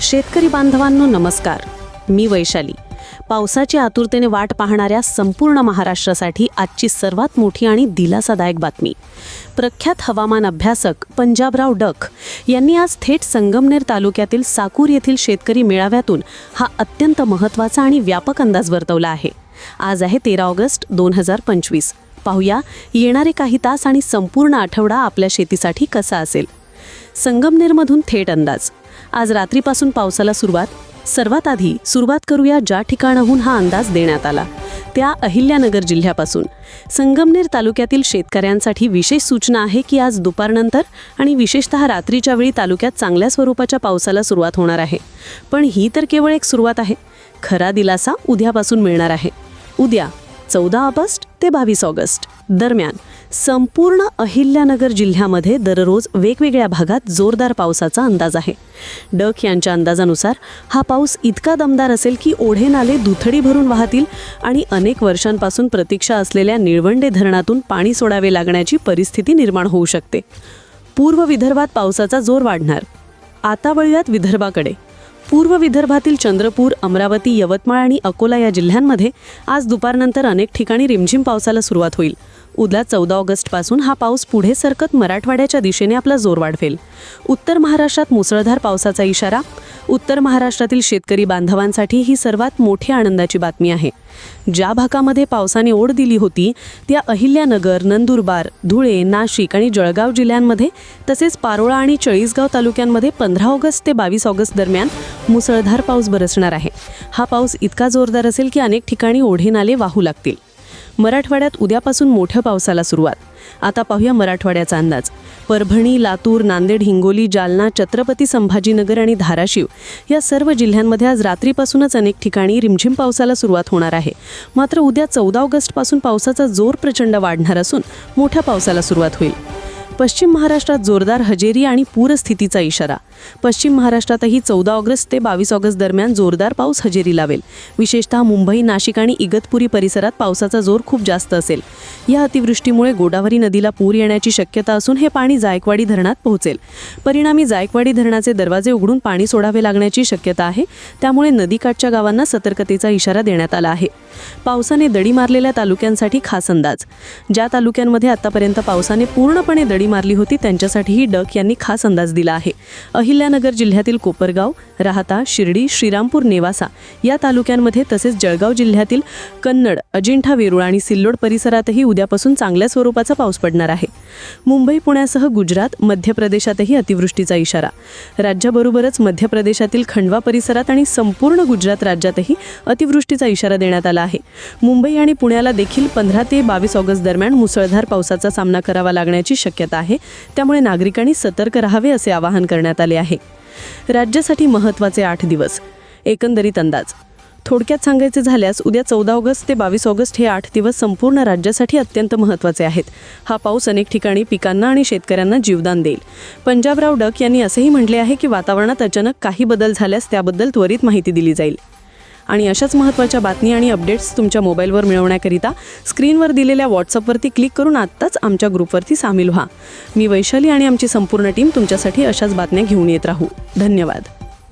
शेतकरी बांधवांनो नमस्कार. मी वैशाली. पावसाची आतुरतेने वाट पाहणाऱ्या संपूर्ण महाराष्ट्रासाठी आजची सर्वात मोठी आणि दिलासादायक बातमी. प्रख्यात हवामान अभ्यासक पंजाबराव डक यांनी आज थेट संगमनेर तालुक्यातील साकूर येथील शेतकरी मेळाव्यातून हा अत्यंत महत्त्वाचा आणि व्यापक अंदाज वर्तवला आहे. आज आहे तेरा ऑगस्ट दोन हजार पंचवीस. पाहूया येणारे काही तास आणि संपूर्ण आठवडा आपल्या शेतीसाठी कसा असेल? संगमनेरमधून थेट अंदाज. आज रात्रीपासून पावसाला सुरुवात. सर्वात आधी सुरुवात करूया ज्या ठिकाणाहून हा अंदाज देण्यात आला. त्या अहिल्यानगर जिल्ह्यापासून. संगमनेर तालुक्यातील शेतकऱ्यांसाठी विशेष सूचना आहे की आज दुपारनंतर आणि विशेषतः रात्रीच्या वेळी तालुक्यात चांगल्या स्वरूपाच्या पावसाला सुरुवात होणार आहे. पण ही तर केवळ एक सुरुवात आहे. खरा दिलासा उद्यापासून मिळणार आहे. उद्या चौदा ऑगस्ट ते बावीस ऑगस्ट. दरम्यान संपूर्ण अहिल्यानगर जिल्ह्यामध्ये दररोज वेगवेगळ्या भागात जोरदार पावसाचा अंदाज आहे. डक यांच्या अंदाजानुसार हा पाऊस इतका दमदार असेल की ओढे नाले दुथडी भरून वाहतील आणि अनेक वर्षांपासून प्रतीक्षा असलेल्या निळवंडे धरणातून पाणी सोडावे लागण्याची परिस्थिती निर्माण होऊ शकते. पूर्व विदर्भात पावसाचा जोर वाढणार. आता वळूयात विदर्भाकडे. पूर्व विदर्भातील चंद्रपूर अमरावती यवतमाळ आणि अकोला या जिल्ह्यांमध्ये आज दुपारनंतर अनेक ठिकाणी रिमझिम पावसाला सुरुवात होईल. उद्या चौदा ऑगस्टपासून हा पाऊस पुढे सरकत मराठवाड्याच्या दिशेने आपला जोर वाढवेल. उत्तर महाराष्ट्रात मुसळधार पावसाचा इशारा. उत्तर महाराष्ट्रातील शेतकरी बांधवांसाठी ही सर्वात मोठी आनंदाची बातमी आहे. ज्या भागामध्ये पावसाने ओढ दिली होती त्या अहिल्यानगर नंदुरबार धुळे नाशिक आणि जळगाव जिल्ह्यांमध्ये तसेच पारोळा आणि चाळीसगाव तालुक्यांमध्ये पंधरा ऑगस्ट ते बावीस ऑगस्ट दरम्यान मुसळधार पाऊस बरसणार आहे. हा पाऊस इतका जोरदार असेल की अनेक ठिकाणी ओढे नाले वाहू लागतील. मराठवाड्यात उद्यापासून मोठ्या पावसाला सुरुवात. आता पाहूया मराठवाड्याचा अंदाज. परभणी लातूर नांदेड हिंगोली जालना छत्रपती संभाजीनगर आणि धाराशिव या सर्व जिल्ह्यांमध्ये आज रात्रीपासूनच अनेक ठिकाणी रिमझिम पावसाला सुरुवात होणार आहे. मात्र उद्या चौदा ऑगस्टपासून पावसाचा जोर प्रचंड वाढणार असून मोठ्या पावसाला सुरुवात होईल. पश्चिम महाराष्ट्रात जोरदार हजेरी आणि पूरस्थितीचा इशारा पश्चिम महाराष्ट्रातही चौदा ऑगस्ट ते बावीस ऑगस्ट दरम्यान जोरदार पाऊस हजेरी लावेल. विशेषतः मुंबई नाशिक आणि इगतपुरी परिसरात पावसाचा जोर खूप जास्त असेल. या अतिवृष्टीमुळे गोदावरी नदीला पूर येण्याची शक्यता असून हे पाणी जायकवाडी धरणात पोहोचेल. परिणामी जायकवाडी धरणाचे दरवाजे उघडून पाणी सोडावे लागण्याची शक्यता आहे. त्यामुळे नदीकाठच्या गावांना सतर्कतेचा इशारा देण्यात आला आहे. पावसाने दडी मारलेल्या तालुक्यांसाठी खास अंदाज. ज्या तालुक्यांमध्ये आतापर्यंत पावसाने पूर्णपणे दडी मारली होती त्यांच्यासाठीही डक यांनी खास अंदाज दिला आहे. अहिल्यानगर जिल्ह्यातील कोपरगाव राहता शिर्डी श्रीरामपूर नेवासा या तालुक्यांमध्ये तसेच जळगाव जिल्ह्यातील कन्नड अजिंठा वेरूळ आणि सिल्लोड परिसरातही उद्यापासून चांगल्या स्वरूपाचा पाऊस पडणार आहे. मुंबई पुण्यासह गुजरात मध्य प्रदेशातही अतिवृष्टीचा इशारा. राज्याबरोबरच मध्य प्रदेशातील खंडवा परिसरात आणि संपूर्ण गुजरात राज्यातही अतिवृष्टीचा इशारा देण्यात आला आहे. मुंबई आणि पुण्याला देखील पंधरा ते बावीस ऑगस्ट दरम्यान मुसळधार पावसाचा सामना करावा लागण्याची शक्यता आहे. त्यामुळे नागरिकांनी सतर्क राहावे असे आवाहन करण्यात आले आहे. राज्यासाठी महत्त्वाचे आठ दिवस. एकंदरीत अंदाज. थोडक्यात सांगायचे झाल्यास उद्या चौदा ऑगस्ट ते बावीस ऑगस्ट हे आठ दिवस संपूर्ण राज्यासाठी अत्यंत महत्त्वाचे आहेत. हा पाऊस अनेक ठिकाणी पिकांना आणि शेतकऱ्यांना जीवदान देईल. पंजाबराव डक यांनी असेही म्हटले आहे की वातावरणात अचानक काही बदल झाल्यास त्याबद्दल त्वरित माहिती दिली जाईल. आणि अशाच महत्त्वाच्या बातमी आणि अपडेट्स तुमच्या मोबाईलवर मिळवण्याकरिता स्क्रीनवर दिलेल्या व्हॉट्सअपवरती क्लिक करून आत्ताच आमच्या ग्रुपवरती सामील व्हा. मी वैशाली आणि आमची संपूर्ण टीम तुमच्यासाठी अशाच बातम्या घेऊन येत राहू. धन्यवाद.